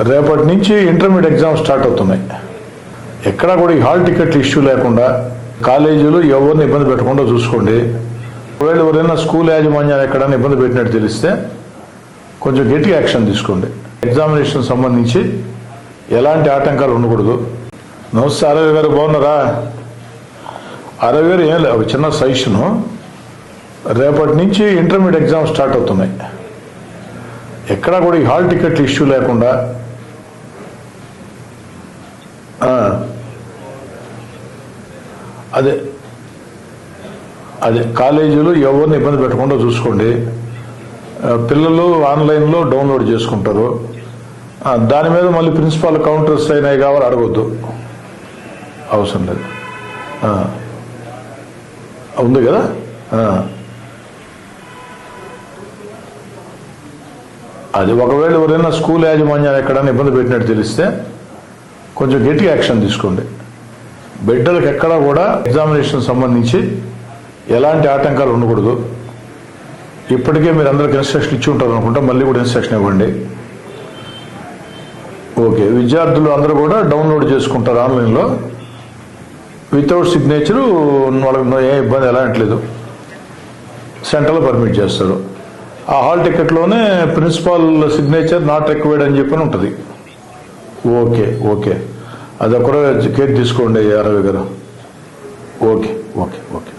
రేపటి నుంచి intermediate exam start అవుతున్నాయి. ఎక్కడా కూడా ఈ హాల్ టికెట్లు ఇష్యూ లేకుండా కాలేజీలు ఎవరిని ఇబ్బంది పెట్టకుండా చూసుకోండి. ఒకవేళ ఎవరైనా స్కూల్ యాజమాన్యాలు ఎక్కడైనా ఇబ్బంది పెట్టినట్టు తెలిస్తే కొంచెం గట్టిగా యాక్షన్ తీసుకోండి. ఎగ్జామినేషన్ సంబంధించి ఎలాంటి ఆటంకాలు ఉండకూడదు. నమస్తే అరవి గారు బాగున్నారా? అరవి గారు ఏం లేదు ఒక చిన్న సజెషను. రేపటి నుంచి ఇంటర్మీడియట్ ఎగ్జామ్ స్టార్ట్ అవుతున్నాయి. ఎక్కడా కూడా ఈ హాల్ టికెట్లు ఇష్యూ లేకుండా అదే అదే కాలేజీలు ఎవరిని ఇబ్బంది పెట్టకుండా చూసుకోండి. పిల్లలు ఆన్లైన్లో డౌన్లోడ్ చేసుకుంటారు. దాని మీద మళ్ళీ ప్రిన్సిపాల్ కౌంటర్స్ అయినాయి కావాలి అడగొద్దు. అవసరం లేదు. ఉంది కదా? అది ఒకవేళ ఎవరైనా స్కూల్ యాజమాన్యాలు ఎక్కడైనా ఇబ్బంది పెట్టినట్టు తెలిస్తే కొంచెం గట్టి యాక్షన్ తీసుకోండి. బిడ్డలకు ఎక్కడా కూడా ఎగ్జామినేషన్ సంబంధించి ఎలాంటి ఆటంకాలు ఉండకూడదు. ఇప్పటికే మీరు అందరికి ఇన్స్ట్రక్షన్ ఇచ్చి ఉంటారు అనుకుంటా మళ్ళీ కూడా ఇన్స్ట్రక్షన్ ఇవ్వండి. ఓకే విద్యార్థులు అందరూ కూడా డౌన్లోడ్ చేసుకుంటారు ఆన్లైన్లో. వితౌట్ సిగ్నేచరు వాళ్ళకి ఏ ఇబ్బంది ఎలాంటిలేదు. సెంటర్లో పర్మిట్ చేస్తారు. ఆ హాల్ టికెట్లోనే ప్రిన్సిపాల్ సిగ్నేచర్ నాట్ రిక్వైర్డ్ అని చెప్పి ఉంటుంది. Okay okay. అది ఒకరే కేర్ తీసుకోండి Aravi garu. Okay okay okay.